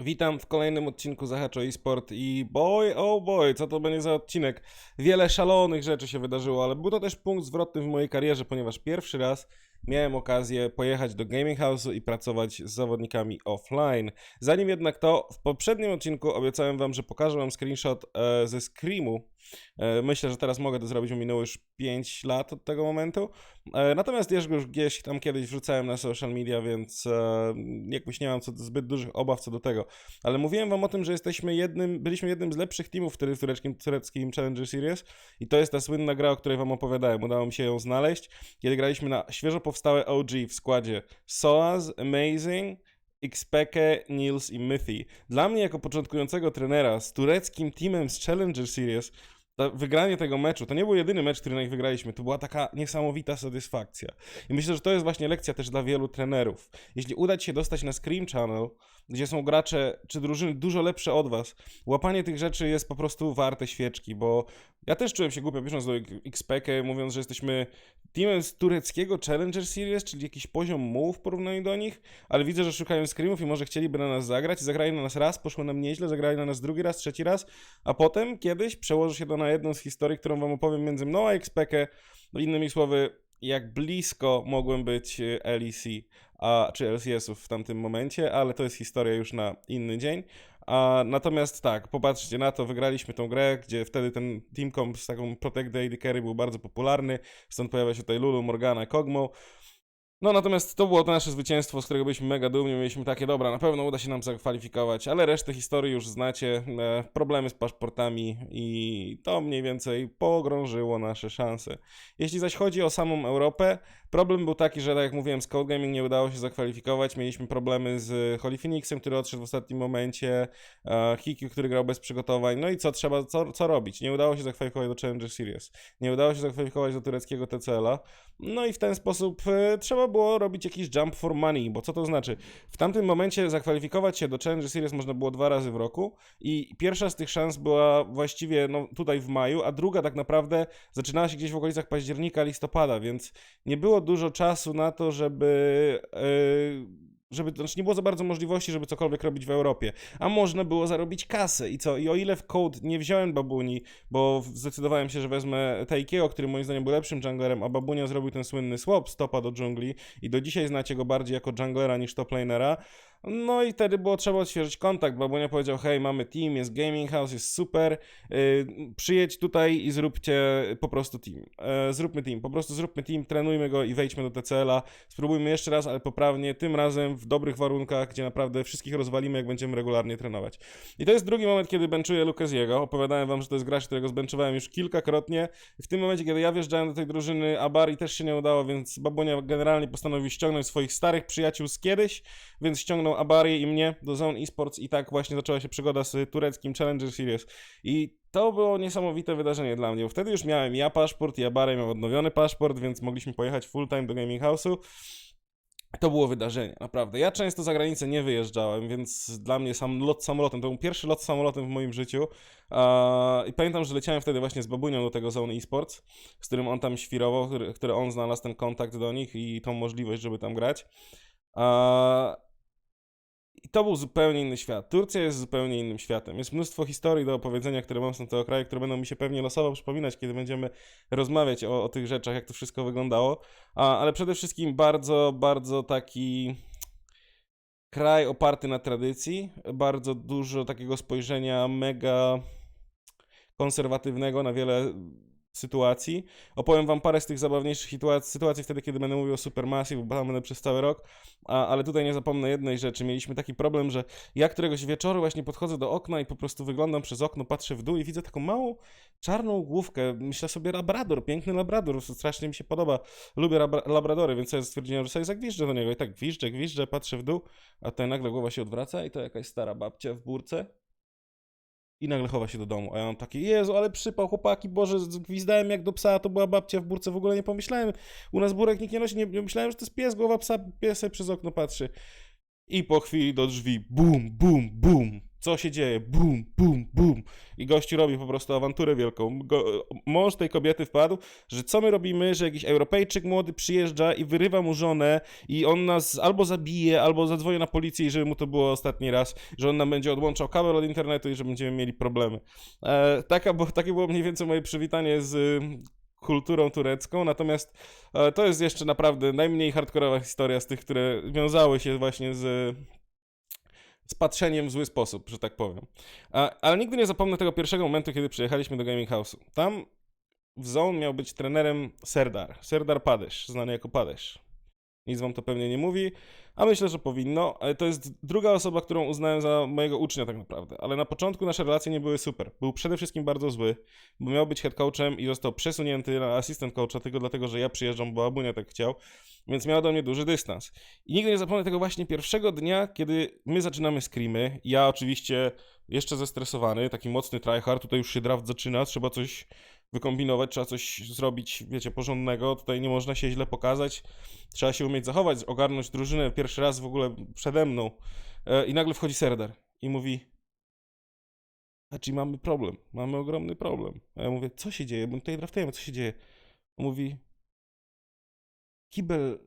Witam w kolejnym odcinku Zahaczo eSport i boy, oh boy, co to będzie za odcinek? Wiele szalonych rzeczy się wydarzyło, ale był to też punkt zwrotny w mojej karierze, ponieważ pierwszy raz miałem okazję pojechać do gaming house'u i pracować z zawodnikami offline. Zanim jednak to, w poprzednim odcinku obiecałem wam, że pokażę wam screenshot e, ze Screamu. E, myślę, że teraz mogę to zrobić, minęło już 5 lat od tego momentu. E, natomiast już gdzieś tam kiedyś wrzucałem na social media, więc e, jakoś nie mam co, zbyt dużych obaw co do tego. Ale mówiłem wam o tym, że jesteśmy jednym, byliśmy jednym z lepszych teamów w tureckim, tureckim Challenger Series i to jest ta słynna gra, o której wam opowiadałem. Udało mi się ją znaleźć, kiedy graliśmy na świeżo powstałe OG w składzie Soaz, Amazing, Xpeke, Nils i Mythi. Dla mnie jako początkującego trenera z tureckim teamem z Challenger Series wygranie tego meczu, to nie był jedyny mecz, który na nich wygraliśmy, to była taka niesamowita satysfakcja. I myślę, że to jest właśnie lekcja też dla wielu trenerów. Jeśli uda Ci się dostać na Scream Channel, gdzie są gracze czy drużyny dużo lepsze od Was, łapanie tych rzeczy jest po prostu warte świeczki, bo ja też czułem się głupio pisząc do XPK, mówiąc, że jesteśmy teamem z tureckiego Challenger Series, czyli jakiś poziom muł w porównaniu do nich, ale widzę, że szukają screamów i może chcieliby na nas zagrać zagrali na nas raz, poszło nam nieźle, zagrali na nas drugi raz, trzeci raz, a potem kiedyś przełoży się to jedną z historii, którą wam opowiem między mną a XPK, no innymi słowy, jak blisko mogłem być e, LEC, a, czy LCS-ów w tamtym momencie, ale to jest historia już na inny dzień. A, natomiast tak, popatrzcie na to, wygraliśmy tą grę, gdzie wtedy ten team comp z taką Protect AD Carry był bardzo popularny, stąd pojawia się tutaj Lulu, Morgana, Kogmo. No natomiast to było to nasze zwycięstwo, z którego byliśmy mega dumni, mieliśmy takie, dobra, na pewno uda się nam zakwalifikować, ale resztę historii już znacie, e, problemy z paszportami i to mniej więcej pogrążyło nasze szanse. Jeśli zaś chodzi o samą Europę, problem był taki, że tak jak mówiłem, z Code Gaming nie udało się zakwalifikować, mieliśmy problemy z Holy Phoenixem, który odszedł w ostatnim momencie, e, Hiki, który grał bez przygotowań, no i co trzeba, co, co robić? Nie udało się zakwalifikować do Challenger Series, nie udało się zakwalifikować do tureckiego TCL-a, no i w ten sposób e, trzeba było robić jakiś jump for money, bo co to znaczy? W tamtym momencie zakwalifikować się do Challenger Series można było dwa razy w roku i pierwsza z tych szans była właściwie no, tutaj w maju, a druga tak naprawdę zaczynała się gdzieś w okolicach października, listopada, więc nie było dużo czasu na to, żeby... Yy, żeby, znaczy nie było za bardzo możliwości, żeby cokolwiek robić w Europie. A można było zarobić kasę. I co? I o ile w Code nie wziąłem babuni, bo zdecydowałem się, że wezmę Taikiego, który moim zdaniem był lepszym junglerem, a babunia zrobił ten słynny swap stopa do dżungli i do dzisiaj znacie go bardziej jako junglera niż top lanera. No i wtedy było trzeba odświeżyć kontakt. Babunia powiedział: Hej, mamy team, jest gaming house, jest super. Yy, przyjedź tutaj i zróbcie po prostu team. Yy, zróbmy team, po prostu zróbmy team, trenujmy go i wejdźmy do TCL-a. Spróbujmy jeszcze raz, ale poprawnie, tym razem w dobrych warunkach, gdzie naprawdę wszystkich rozwalimy, jak będziemy regularnie trenować. I to jest drugi moment, kiedy benchuję Lukaziego. Opowiadałem wam, że to jest gracz, którego zbenchowałem już kilkakrotnie. W tym momencie, kiedy ja wjeżdżałem do tej drużyny, Abari też się nie udało, więc Babunia generalnie postanowił ściągnąć swoich starych przyjaciół z kiedyś, więc ściągnął Abarię i mnie do Zone Esports i tak właśnie zaczęła się przygoda z tureckim Challenger Series. I to było niesamowite wydarzenie dla mnie, bo wtedy już miałem ja paszport i Abarę miał odnowiony paszport, więc mogliśmy pojechać full time do Gaming House'u. To było wydarzenie, naprawdę. Ja często za granicę nie wyjeżdżałem, więc dla mnie sam lot samolotem, to był pierwszy lot samolotem w moim życiu. I pamiętam, że leciałem wtedy właśnie z babunią do tego Zone Esports, z którym on tam świrował, który, który on znalazł ten kontakt do nich i tą możliwość, żeby tam grać. I to był zupełnie inny świat. Turcja jest zupełnie innym światem. Jest mnóstwo historii do opowiedzenia, które mam z tego kraju, które będą mi się pewnie losowo przypominać, kiedy będziemy rozmawiać o, o tych rzeczach, jak to wszystko wyglądało. A, ale przede wszystkim bardzo, bardzo taki kraj oparty na tradycji, bardzo dużo takiego spojrzenia mega konserwatywnego na wiele sytuacji. Opowiem wam parę z tych zabawniejszych sytuacji, wtedy, kiedy będę mówił o Supermassive, bo tam będę przez cały rok, a, ale tutaj nie zapomnę jednej rzeczy. Mieliśmy taki problem, że ja któregoś wieczoru właśnie podchodzę do okna i po prostu wyglądam przez okno, patrzę w dół i widzę taką małą, czarną główkę. Myślę sobie, labrador, piękny labrador, strasznie mi się podoba. Lubię labradory, więc ja stwierdziłem, że sobie zagwiżdżę do niego i tak gwiżdżę, gwiżdżę, patrzę w dół, a tutaj nagle głowa się odwraca i to jakaś stara babcia w burce i nagle chowa się do domu. A ja mam takie, Jezu, ale przypał, chłopaki, Boże, gwizdałem jak do psa, to była babcia w burce, w ogóle nie pomyślałem. U nas burek nikt nie nosi, nie, nie myślałem, że to jest pies, głowa psa, pies przez okno patrzy. I po chwili do drzwi, bum, bum, bum. Co się dzieje, bum, bum, bum. I gościu robi po prostu awanturę wielką. Go, mąż tej kobiety wpadł, że co my robimy, że jakiś Europejczyk młody przyjeżdża i wyrywa mu żonę i on nas albo zabije, albo zadzwoni na policję i żeby mu to było ostatni raz, że on nam będzie odłączał kabel od internetu i że będziemy mieli problemy. E, taka, bo, takie było mniej więcej moje przywitanie z y, kulturą turecką, natomiast e, to jest jeszcze naprawdę najmniej hardkorowa historia z tych, które wiązały się właśnie z z patrzeniem w zły sposób, że tak powiem. A, ale nigdy nie zapomnę tego pierwszego momentu, kiedy przyjechaliśmy do Gaming House'u. Tam w Zone miał być trenerem Serdar. Serdar Padesz, znany jako Padesz. Nic wam to pewnie nie mówi, a myślę, że powinno. Ale To jest druga osoba, którą uznałem za mojego ucznia tak naprawdę. Ale na początku nasze relacje nie były super. Był przede wszystkim bardzo zły, bo miał być head coachem i został przesunięty na asystent coacha tylko dlatego, że ja przyjeżdżam, bo Abunia tak chciał, więc miał do mnie duży dystans. I nigdy nie zapomnę tego właśnie pierwszego dnia, kiedy my zaczynamy screamy. Ja oczywiście jeszcze zestresowany, taki mocny tryhard, tutaj już się draft zaczyna, trzeba coś wykombinować, trzeba coś zrobić, wiecie, porządnego, tutaj nie można się źle pokazać, trzeba się umieć zachować, ogarnąć drużynę pierwszy raz w ogóle przede mną. E, I nagle wchodzi Serdar i mówi, a czy mamy problem, mamy ogromny problem. A ja mówię, co się dzieje, bo tutaj draftujemy, co się dzieje? On mówi, kibel,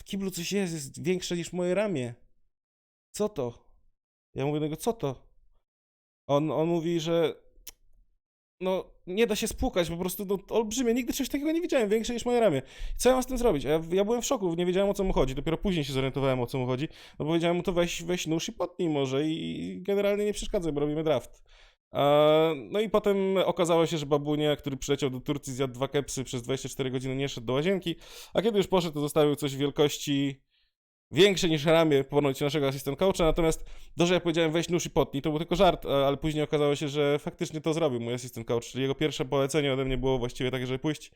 w kiblu coś jest, jest większe niż moje ramię. Co to? Ja mówię niego, co to? On, on mówi, że no nie da się spłukać, po prostu no, olbrzymie, nigdy czegoś takiego nie widziałem, większe niż moje ramię. Co ja mam z tym zrobić? Ja, ja byłem w szoku, nie wiedziałem o co mu chodzi, dopiero później się zorientowałem o co mu chodzi, no powiedziałem mu to weź, weź nóż i potnij może i, generalnie nie przeszkadzaj, bo robimy draft. No i potem okazało się, że babunia, który przyleciał do Turcji, zjadł dwa kepsy przez 24 godziny, nie szedł do łazienki, a kiedy już poszedł, to zostawił coś wielkości większe niż ramię ponoć naszego asystent coacha, natomiast to, że ja powiedziałem weź nóż i potnij, to był tylko żart, ale później okazało się, że faktycznie to zrobił mój asystent coach, czyli jego pierwsze polecenie ode mnie było właściwie takie, żeby pójść,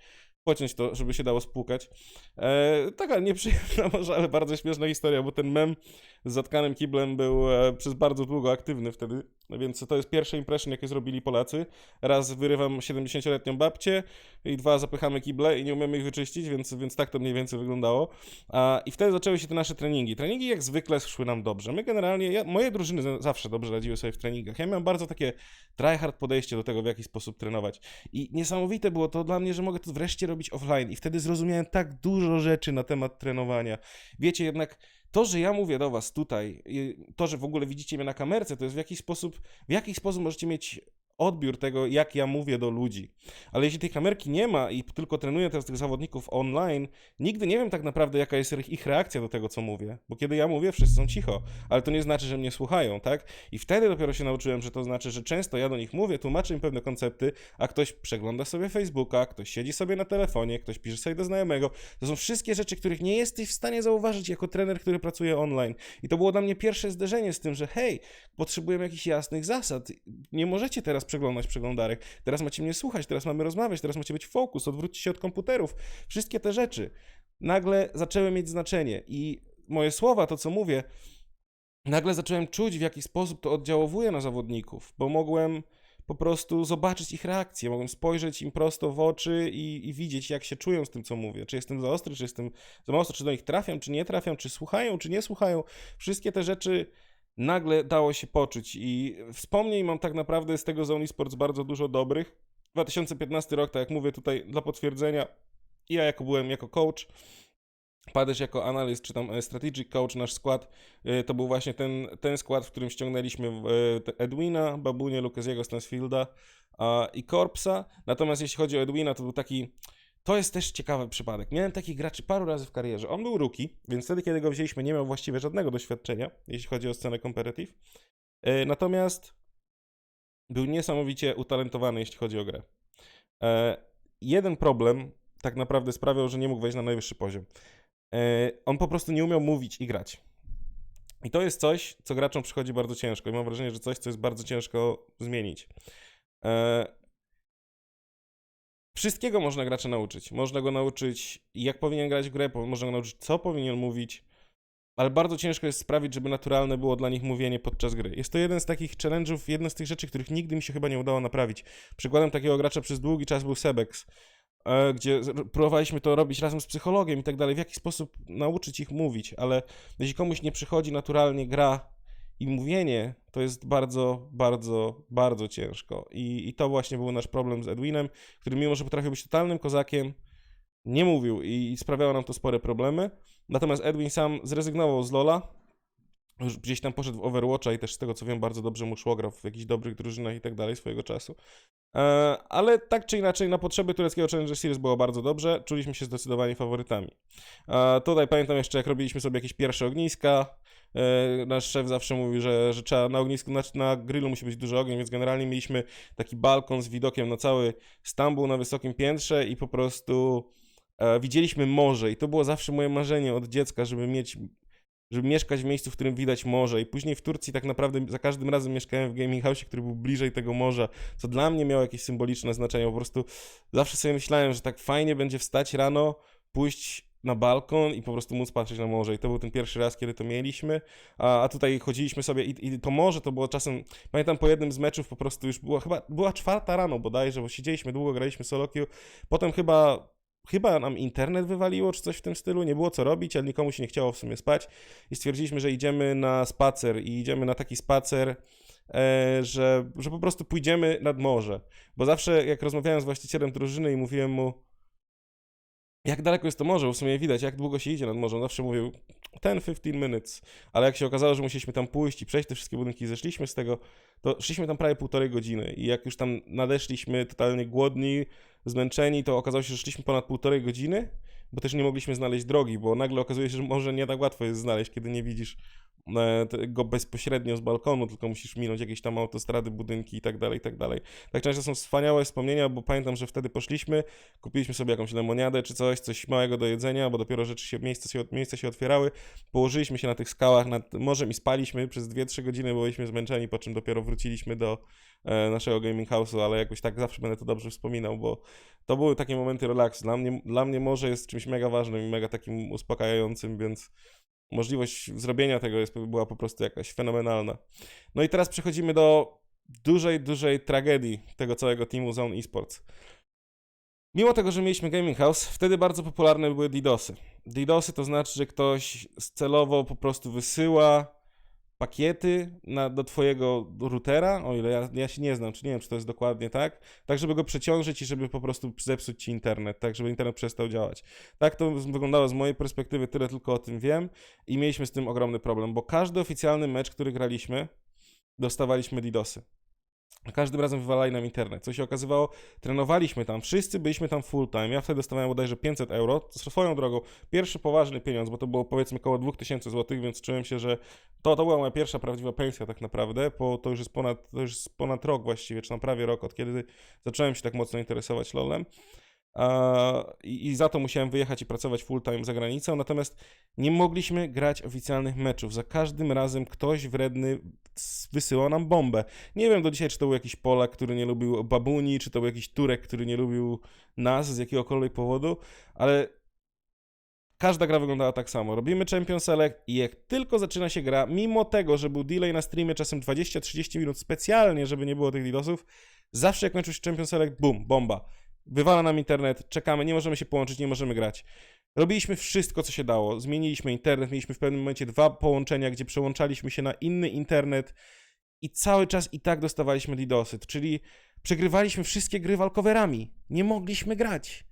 pociąć to, żeby się dało spłukać. E, taka nieprzyjemna może, ale bardzo śmieszna historia, bo ten mem z zatkanym kiblem był e, przez bardzo długo aktywny wtedy, więc to jest pierwsze impression, jakie zrobili Polacy. Raz wyrywam 70-letnią babcię i dwa zapychamy kible i nie umiemy ich wyczyścić, więc, więc tak to mniej więcej wyglądało. A, I wtedy zaczęły się te nasze treningi. Treningi jak zwykle szły nam dobrze. My generalnie, ja, moje drużyny za- zawsze dobrze radziły sobie w treningach. Ja miałem bardzo takie tryhard podejście do tego, w jaki sposób trenować. I niesamowite było to dla mnie, że mogę to wreszcie robić offline. I wtedy zrozumiałem tak dużo rzeczy na temat trenowania. Wiecie, jednak to, że ja mówię do was tutaj, i to, że w ogóle widzicie mnie na kamerce, to jest w jakiś sposób, w jaki sposób możecie mieć odbiór tego, jak ja mówię do ludzi. Ale jeśli tej kamerki nie ma i tylko trenuję teraz tych zawodników online, nigdy nie wiem tak naprawdę, jaka jest ich reakcja do tego, co mówię. Bo kiedy ja mówię, wszyscy są cicho, ale to nie znaczy, że mnie słuchają, tak? I wtedy dopiero się nauczyłem, że to znaczy, że często ja do nich mówię, tłumaczę im pewne koncepty, a ktoś przegląda sobie Facebooka, ktoś siedzi sobie na telefonie, ktoś pisze sobie do znajomego. To są wszystkie rzeczy, których nie jesteś w stanie zauważyć jako trener, który pracuje online. I to było dla mnie pierwsze zderzenie z tym, że hej, potrzebujemy jakichś jasnych zasad. Nie możecie teraz przeglądać przeglądarek. Teraz macie mnie słuchać, teraz mamy rozmawiać, teraz macie być fokus, odwróćcie się od komputerów. Wszystkie te rzeczy nagle zaczęły mieć znaczenie i moje słowa, to co mówię, nagle zacząłem czuć, w jaki sposób to oddziałuje na zawodników, bo mogłem po prostu zobaczyć ich reakcję, mogłem spojrzeć im prosto w oczy i, i widzieć, jak się czują z tym, co mówię. Czy jestem za ostry, czy jestem za mocno, czy do nich trafiam, czy nie trafiam, czy słuchają, czy nie słuchają. Wszystkie te rzeczy nagle dało się poczuć i wspomnień mam tak naprawdę z tego Zone Sports bardzo dużo dobrych. 2015 rok, tak jak mówię tutaj dla potwierdzenia, ja jako byłem jako coach, Padesz jako analyst, czy tam e, strategic coach, nasz skład, e, to był właśnie ten, ten skład, w którym ściągnęliśmy e, Edwina, Babunię, Lukaziego Stansfielda i Korpsa. Natomiast jeśli chodzi o Edwina, to był taki, to jest też ciekawy przypadek. Miałem takich graczy paru razy w karierze. On był rookie, więc wtedy, kiedy go wzięliśmy, nie miał właściwie żadnego doświadczenia, jeśli chodzi o scenę competitive. E, Natomiast był niesamowicie utalentowany, jeśli chodzi o grę. E, Jeden problem tak naprawdę sprawiał, że nie mógł wejść na najwyższy poziom. E, On po prostu nie umiał mówić i grać. I to jest coś, co graczom przychodzi bardzo ciężko. I mam wrażenie, że coś, co jest bardzo ciężko zmienić. Wszystkiego można gracza nauczyć. Można go nauczyć, jak powinien grać w grę, można go nauczyć, co powinien mówić, ale bardzo ciężko jest sprawić, żeby naturalne było dla nich mówienie podczas gry. Jest to jeden z takich challenge'ów, jedna z tych rzeczy, których nigdy mi się chyba nie udało naprawić. Przykładem takiego gracza przez długi czas był Sebex, e, gdzie próbowaliśmy to robić razem z psychologiem i tak dalej, w jaki sposób nauczyć ich mówić, ale jeśli komuś nie przychodzi naturalnie gra i mówienie, To jest bardzo, bardzo, bardzo ciężko. I, I to właśnie był nasz problem z Edwinem, który mimo, że potrafił być totalnym kozakiem, nie mówił i, i sprawiało nam to spore problemy. Natomiast Edwin sam zrezygnował z Lola. Już gdzieś tam poszedł w Overwatcha i też z tego co wiem, bardzo dobrze mu szło, grał w jakichś dobrych drużynach i tak dalej swojego czasu. E, ale tak czy inaczej, na potrzeby tureckiego Challenger Series było bardzo dobrze. Czuliśmy się zdecydowanie faworytami. E, tutaj pamiętam jeszcze, jak robiliśmy sobie jakieś pierwsze ogniska. E, nasz szef zawsze mówił, że, że trzeba na ognisku, na, na grillu musi być dużo ogień, więc generalnie mieliśmy taki balkon z widokiem na cały Stambuł na wysokim piętrze i po prostu widzieliśmy morze. I to było zawsze moje marzenie od dziecka, żeby mieć żeby mieszkać w miejscu, w którym widać morze. I później w Turcji tak naprawdę za każdym razem mieszkałem w gaming house, który był bliżej tego morza, co dla mnie miało jakieś symboliczne znaczenie. Po prostu zawsze sobie myślałem, że tak fajnie będzie wstać rano, pójść na balkon i po prostu móc patrzeć na morze. I to był ten pierwszy raz, kiedy to mieliśmy. A, a tutaj chodziliśmy sobie i, i to morze to było czasem, pamiętam po jednym z meczów po prostu już była chyba, była czwarta rano bodajże, bo siedzieliśmy długo, graliśmy solo queue. Potem chyba chyba nam internet wywaliło, czy coś w tym stylu, nie było co robić, ale nikomu się nie chciało w sumie spać. I stwierdziliśmy, że idziemy na spacer i idziemy na taki spacer, e, że, że po prostu pójdziemy nad morze, bo zawsze jak rozmawiałem z właścicielem drużyny i mówiłem mu, jak daleko jest to morze, w sumie widać, jak długo się idzie nad morze, on zawsze mówił 10-15 minutes, ale jak się okazało, że musieliśmy tam pójść i przejść te wszystkie budynki i zeszliśmy z tego, to szliśmy tam prawie półtorej godziny. I jak już tam nadeszliśmy totalnie głodni, zmęczeni, to okazało się, że szliśmy ponad półtorej godziny, bo też nie mogliśmy znaleźć drogi, bo nagle okazuje się, że może nie tak łatwo jest znaleźć, kiedy nie widzisz go bezpośrednio z balkonu, tylko musisz minąć jakieś tam autostrady, budynki i tak dalej, i tak dalej. Tak często są wspaniałe wspomnienia, bo pamiętam, że wtedy poszliśmy, kupiliśmy sobie jakąś lemoniadę czy coś, coś małego do jedzenia, bo dopiero rzeczy się, miejsca się, miejsca się otwierały, położyliśmy się na tych skałach nad morzem i spaliśmy przez 2-3 godziny, bo byliśmy zmęczeni, po czym dopiero wróciliśmy do e, naszego gaming house'u, ale jakoś tak zawsze będę to dobrze wspominał, bo to były takie momenty relaksu. Dla mnie, dla mnie morze jest czymś mega ważnym i mega takim uspokajającym, więc możliwość zrobienia tego jest, była po prostu jakaś fenomenalna. No i teraz przechodzimy do dużej, dużej tragedii tego całego teamu Zone Esports. Mimo tego, że mieliśmy Gaming House, wtedy bardzo popularne były DDoSy. DDoSy to znaczy, że ktoś celowo po prostu wysyła pakiety na, do twojego routera, o ile ja, ja się nie znam, czy nie wiem, czy to jest dokładnie tak, tak żeby go przeciążyć i żeby po prostu zepsuć ci internet, tak żeby internet przestał działać. Tak to wyglądało z mojej perspektywy, tyle tylko o tym wiem i mieliśmy z tym ogromny problem, bo każdy oficjalny mecz, który graliśmy, dostawaliśmy DDoSy. Każdym razem wywalali nam internet. Co się okazywało, trenowaliśmy tam, wszyscy byliśmy tam full time. Ja wtedy dostawałem bodajże 500 euro. Swoją drogą, pierwszy poważny pieniądz, bo to było powiedzmy około 2000 zł, więc czułem się, że to, to była moja pierwsza prawdziwa pensja tak naprawdę, bo to już jest ponad, to już jest ponad rok właściwie, czy tam prawie rok, od kiedy zacząłem się tak mocno interesować LoLem. I, za to musiałem wyjechać i pracować full time za granicą, natomiast nie mogliśmy grać oficjalnych meczów. Za każdym razem ktoś wredny wysyłał nam bombę. Nie wiem do dzisiaj, czy to był jakiś Polak, który nie lubił babuni, czy to był jakiś Turek, który nie lubił nas z jakiegokolwiek powodu, ale każda gra wyglądała tak samo. Robimy Champion Select i jak tylko zaczyna się gra, mimo tego, że był delay na streamie czasem 20-30 minut specjalnie, żeby nie było tych DDoSów, zawsze jak kończył się Champion Select, bum, bomba. Wywala nam internet, czekamy, nie możemy się połączyć, nie możemy grać. Robiliśmy wszystko, co się dało. Zmieniliśmy internet, mieliśmy w pewnym momencie dwa połączenia, gdzie przełączaliśmy się na inny internet i cały czas i tak dostawaliśmy DDoSy, czyli przegrywaliśmy wszystkie gry walkowerami. Nie mogliśmy grać.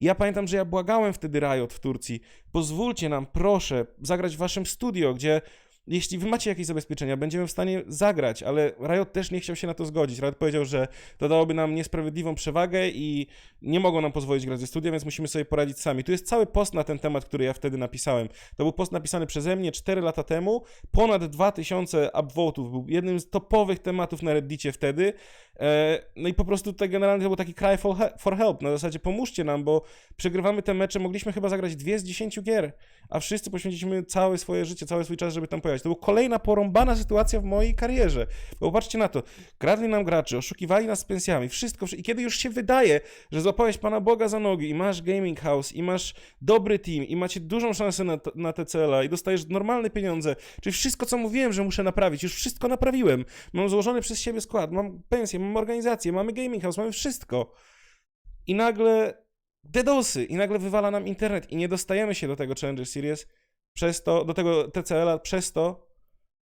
Ja pamiętam, że ja błagałem wtedy Riot w Turcji, pozwólcie nam, proszę, zagrać w waszym studio, gdzie jeśli wy macie jakieś zabezpieczenia, będziemy w stanie zagrać, ale Riot też nie chciał się na to zgodzić. Riot powiedział, że to dałoby nam niesprawiedliwą przewagę i nie mogą nam pozwolić grać ze studia, więc musimy sobie poradzić sami. Tu jest cały post na ten temat, który ja wtedy napisałem. To był post napisany przeze mnie 4 lata temu. Ponad 2000 upvotów. Był jednym z topowych tematów na Reddicie wtedy. E, No i po prostu tutaj generalnie to był taki cry for, he- for help. Na zasadzie pomóżcie nam, bo przegrywamy te mecze. Mogliśmy chyba zagrać dwie z 10 gier, a wszyscy poświęciliśmy całe swoje życie, cały swój czas, żeby tam pojechać. To była kolejna porąbana sytuacja w mojej karierze. Bo popatrzcie na to. Kradli nam graczy, oszukiwali nas pensjami, wszystko. I kiedy już się wydaje, że złapałeś Pana Boga za nogi i masz gaming house, i masz dobry team, i macie dużą szansę na, na TCL-a, i dostajesz normalne pieniądze, czyli wszystko, co mówiłem, że muszę naprawić, już wszystko naprawiłem. Mam złożony przez siebie skład, mam pensję, mam organizację, mamy gaming house, mamy wszystko. I nagle DDoSy, i nagle wywala nam internet, i nie dostajemy się do tego Challenger Series przez to, do tego TCL-a przez to,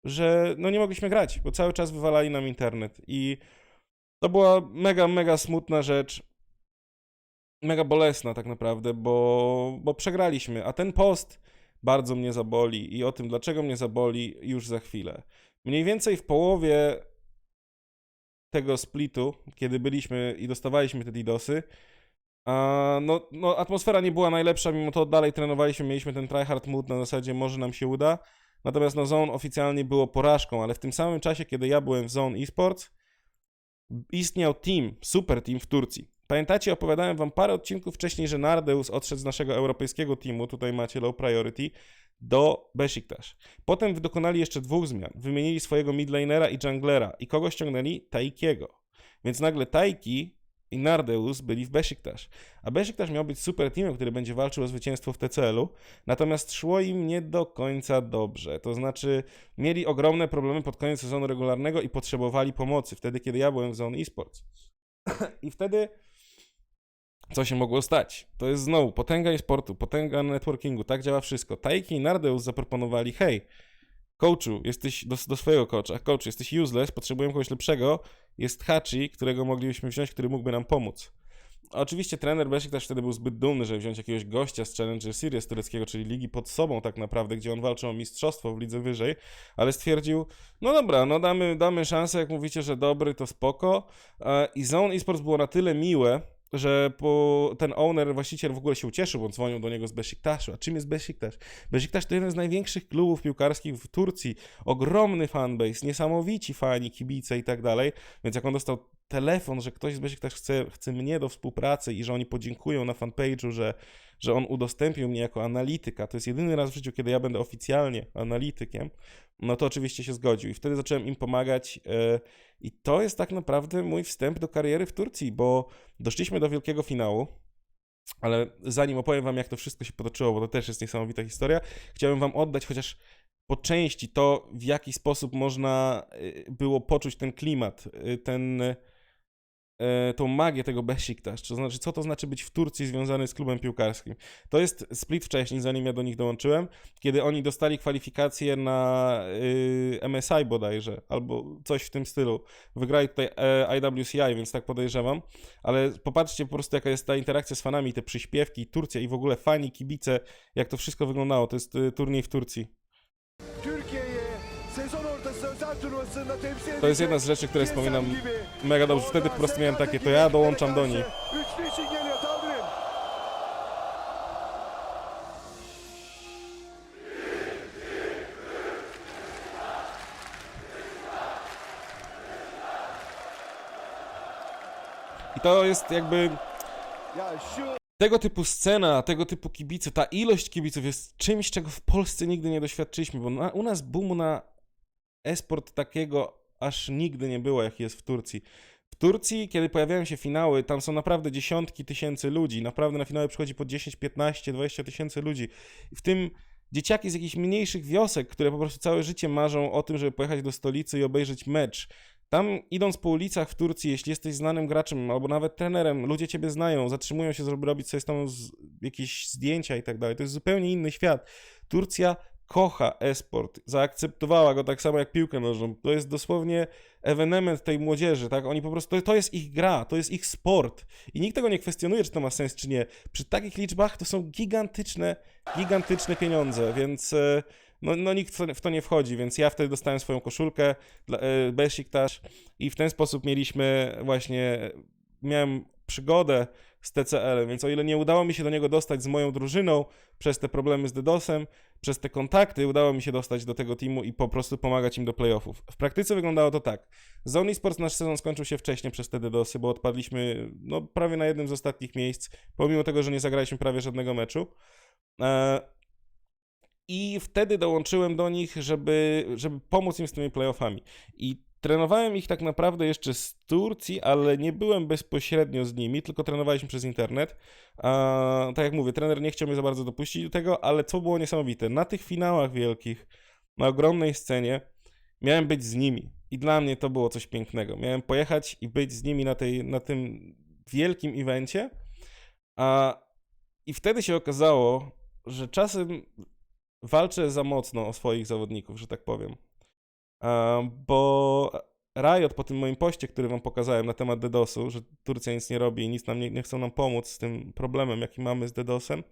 że no nie mogliśmy grać, bo cały czas wywalali nam internet i to była mega, mega smutna rzecz, mega bolesna tak naprawdę, bo, bo przegraliśmy, a ten post bardzo mnie zaboli i o tym, dlaczego mnie zaboli, już za chwilę. Mniej więcej w połowie tego splitu, kiedy byliśmy i dostawaliśmy te DDoSy, no, no, atmosfera nie była najlepsza, mimo to dalej trenowaliśmy, mieliśmy ten tryhard mood na zasadzie może nam się uda. Natomiast no Zone oficjalnie było porażką, ale w tym samym czasie, kiedy ja byłem w Zone Esports, istniał team, super team w Turcji. Pamiętacie, opowiadałem wam parę odcinków wcześniej, że Nardeus odszedł z naszego europejskiego teamu, tutaj macie low priority, do Besiktas. Potem dokonali jeszcze dwóch zmian. Wymienili swojego midlanera i junglera i kogo ściągnęli? Taikiego. Więc nagle Taiki i Nardeus byli w Besiktas. A Besiktas miał być super teamem, który będzie walczył o zwycięstwo w TCL-u, natomiast szło im nie do końca dobrze. To znaczy, mieli ogromne problemy pod koniec sezonu regularnego i potrzebowali pomocy, wtedy kiedy ja byłem w Zone Esports. I wtedy co się mogło stać? To jest znowu potęga e-sportu, potęga networkingu, tak działa wszystko. Taiki i Nardeus zaproponowali, hej, coachu, jesteś do, do swojego coacha, coach, jesteś useless, potrzebujemy kogoś lepszego, jest Hachi, którego moglibyśmy wziąć, który mógłby nam pomóc. Oczywiście trener Besiktas wtedy był zbyt dumny, żeby wziąć jakiegoś gościa z Challenger Series tureckiego, czyli ligi pod sobą tak naprawdę, gdzie on walczył o mistrzostwo w lidze wyżej, ale stwierdził, no dobra, no damy, damy szansę, jak mówicie, że dobry, to spoko. E, I Zone Esports było na tyle miłe, że po, ten owner, właściciel w ogóle się ucieszył, bo dzwonił do niego z Besiktaszu. A czym jest Besiktasz? Besiktasz to jeden z największych klubów piłkarskich w Turcji. Ogromny fanbase, niesamowici fani, kibice i tak dalej. Więc jak on dostał telefon, że ktoś z Besiktasz chce, chce mnie do współpracy i że oni podziękują na fanpage'u, że, że on udostępnił mnie jako analityka, to jest jedyny raz w życiu, kiedy ja będę oficjalnie analitykiem, no to oczywiście się zgodził. I wtedy zacząłem im pomagać e, i to jest tak naprawdę mój wstęp do kariery w Turcji, bo doszliśmy do wielkiego finału. Ale zanim opowiem wam, jak to wszystko się potoczyło, bo to też jest niesamowita historia, chciałbym wam oddać chociaż po części to, w jaki sposób można y, było poczuć ten klimat, y, ten, tą magię tego Besiktas, to znaczy, co to znaczy być w Turcji związany z klubem piłkarskim. To jest split wcześniej, zanim ja do nich dołączyłem, kiedy oni dostali kwalifikacje na y, MSI bodajże, albo coś w tym stylu. Wygrali tutaj e, IWCI, więc tak podejrzewam, ale popatrzcie po prostu, jaka jest ta interakcja z fanami, te przyśpiewki, Turcja i w ogóle fani, kibice, jak to wszystko wyglądało. To jest y, turniej w Turcji. To jest jedna z rzeczy, które wspominam mega dobrze. Wtedy po prostu miałem takie, to ja dołączam do nich. I to jest jakby tego typu scena, tego typu kibice, ta ilość kibiców jest czymś, czego w Polsce nigdy nie doświadczyliśmy, bo na, u nas boomu na esport takiego aż nigdy nie było, jak jest w Turcji. W Turcji, kiedy pojawiają się finały, tam są naprawdę dziesiątki tysięcy ludzi, naprawdę na finały przychodzi po 10, 15, 20 tysięcy ludzi. W tym dzieciaki z jakichś mniejszych wiosek, które po prostu całe życie marzą o tym, żeby pojechać do stolicy i obejrzeć mecz. Tam idąc po ulicach w Turcji, jeśli jesteś znanym graczem albo nawet trenerem, ludzie ciebie znają, zatrzymują się, żeby robić sobie z tobą jakieś zdjęcia i tak dalej. To jest zupełnie inny świat. Turcja kocha esport, zaakceptowała go tak samo jak piłkę nożną. To jest dosłownie ewenement tej młodzieży, tak? Oni po prostu, to, to jest ich gra, to jest ich sport. I nikt tego nie kwestionuje, czy to ma sens, czy nie. Przy takich liczbach to są gigantyczne, gigantyczne pieniądze, więc e, no, no nikt w to- nie wchodzi, więc ja wtedy dostałem swoją koszulkę e, Besiktas i w ten sposób mieliśmy właśnie, miałem przygodę z TCL-em, więc o ile nie udało mi się do niego dostać z moją drużyną przez te problemy z DDoS-em, przez te kontakty udało mi się dostać do tego teamu i po prostu pomagać im do playoffów. W praktyce wyglądało to tak. Z Only Sports nasz sezon skończył się wcześniej przez te DDoSy, bo odpadliśmy no, prawie na jednym z ostatnich miejsc, pomimo tego, że nie zagraliśmy prawie żadnego meczu. E, i wtedy dołączyłem do nich, żeby, żeby pomóc im z tymi playoffami. I trenowałem ich tak naprawdę jeszcze z Turcji, ale nie byłem bezpośrednio z nimi, tylko trenowaliśmy przez internet. Tak jak mówię, trener nie chciał mnie za bardzo dopuścić do tego, ale co było niesamowite, na tych finałach wielkich, na ogromnej scenie, miałem być z nimi. I dla mnie to było coś pięknego. Miałem pojechać i być z nimi na, tej, na tym wielkim evencie. A, I wtedy się okazało, że czasem walczę za mocno o swoich zawodników, że tak powiem. Bo Riot po tym moim poście, który wam pokazałem na temat DDoSu, że Turcja nic nie robi i nic nam nie, nie chcą nam pomóc z tym problemem, jaki mamy z DDoSem,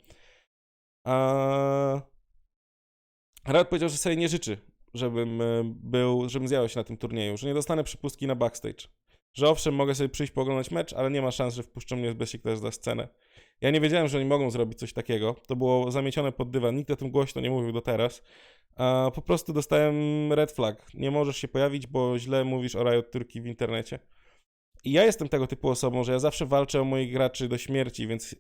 a Riot powiedział, że sobie nie życzy, żebym e, był, żebym zjawia się na tym turnieju, że nie dostanę przypustki na backstage. Że owszem, mogę sobie przyjść pooglądać mecz, ale nie ma szans, że wpuszczą mnie z Besiktas za scenę. Ja nie wiedziałem, że oni mogą zrobić coś takiego. To było zamiecione pod dywan. Nikt o tym głośno nie mówił do teraz. A po prostu dostałem red flag. Nie możesz się pojawić, bo źle mówisz o Riot Turkey w internecie. I ja jestem tego typu osobą, że ja zawsze walczę o moich graczy do śmierci, więc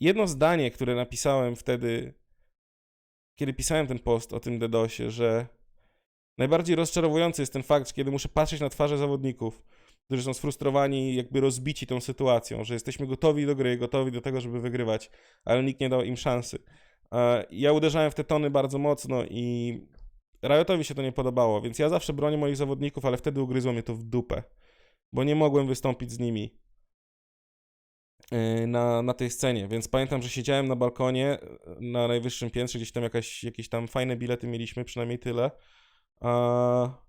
jedno zdanie, które napisałem wtedy, kiedy pisałem ten post o tym DDoSie, że najbardziej rozczarowujący jest ten fakt, kiedy muszę patrzeć na twarze zawodników, którzy są sfrustrowani, jakby rozbici tą sytuacją, że jesteśmy gotowi do gry, gotowi do tego, żeby wygrywać, ale nikt nie dał im szansy. E, Ja uderzałem w te tony bardzo mocno i Riotowi się to nie podobało, więc ja zawsze bronię moich zawodników, ale wtedy ugryzło mnie to w dupę, bo nie mogłem wystąpić z nimi e, na, na tej scenie, więc pamiętam, że siedziałem na balkonie e, na najwyższym piętrze, gdzieś tam jakaś, jakieś tam fajne bilety mieliśmy, przynajmniej tyle. A...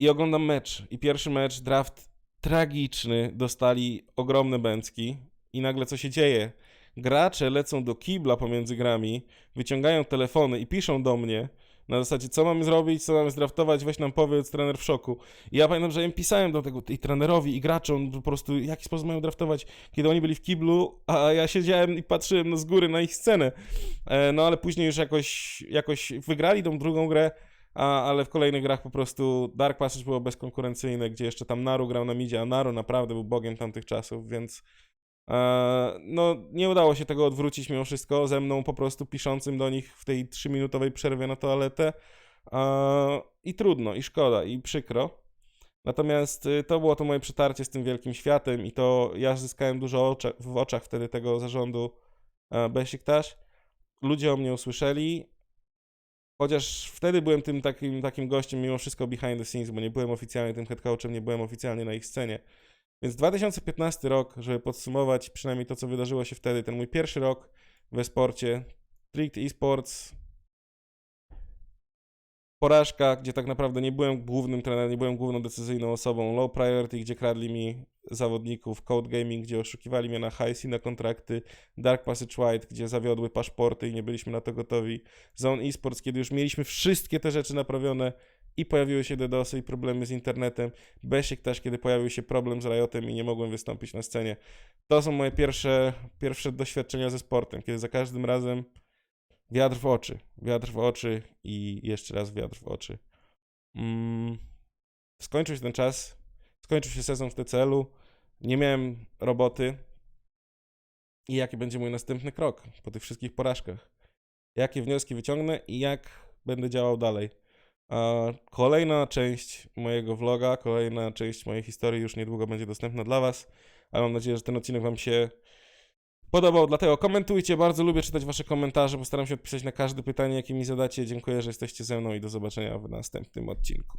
I oglądam mecz. I pierwszy mecz, draft tragiczny, dostali ogromne bęcki. I nagle co się dzieje? Gracze lecą do kibla pomiędzy grami, wyciągają telefony i piszą do mnie na zasadzie, co mamy zrobić, co mamy zdraftować, weź nam powiedz, trener w szoku. I ja pamiętam, że im pisałem do tego i trenerowi, i graczom po prostu, jaki sposób mają draftować, kiedy oni byli w kiblu, a ja siedziałem i patrzyłem no, z góry na ich scenę. E, No ale później już jakoś, jakoś wygrali tą drugą grę, a, ale w kolejnych grach po prostu Dark Passage było bezkonkurencyjne, gdzie jeszcze tam Naru grał na midzie, a Naru naprawdę był bogiem tamtych czasów, więc e, no nie udało się tego odwrócić mimo wszystko ze mną po prostu piszącym do nich w tej trzyminutowej przerwie na toaletę e, i trudno, i szkoda, i przykro. Natomiast y, to było to moje przetarcie z tym wielkim światem i to ja zyskałem dużo w oczach wtedy tego zarządu e, Besiktas. Ludzie o mnie usłyszeli, Chociaż wtedy byłem tym takim, takim gościem, mimo wszystko behind the scenes, bo nie byłem oficjalnie tym head coachem, nie byłem oficjalnie na ich scenie. Więc 2015 rok, żeby podsumować przynajmniej to, co wydarzyło się wtedy, ten mój pierwszy rok we sporcie, Tricked Esports, porażka, gdzie tak naprawdę nie byłem głównym trenerem, nie byłem główną decyzyjną osobą, low priority, gdzie kradli mi zawodników, code gaming, gdzie oszukiwali mnie na hajs i na kontrakty, dark passage white, gdzie zawiodły paszporty i nie byliśmy na to gotowi, zone esports, kiedy już mieliśmy wszystkie te rzeczy naprawione i pojawiły się DDoSy i problemy z internetem, Basic też, kiedy pojawił się problem z Riotem i nie mogłem wystąpić na scenie. To są moje pierwsze, pierwsze doświadczenia ze sportem, kiedy za każdym razem wiatr w oczy, wiatr w oczy i jeszcze raz wiatr w oczy. Mm. Skończył się ten czas, skończył się sezon w TCL-u, nie miałem roboty. I jaki będzie mój następny krok po tych wszystkich porażkach? Jakie wnioski wyciągnę i jak będę działał dalej? A kolejna część mojego vloga, kolejna część mojej historii już niedługo będzie dostępna dla Was, ale mam nadzieję, że ten odcinek Wam się podobał, dlatego komentujcie, bardzo lubię czytać Wasze komentarze, postaram się odpisać na każde pytanie, jakie mi zadacie. Dziękuję, że jesteście ze mną i do zobaczenia w następnym odcinku.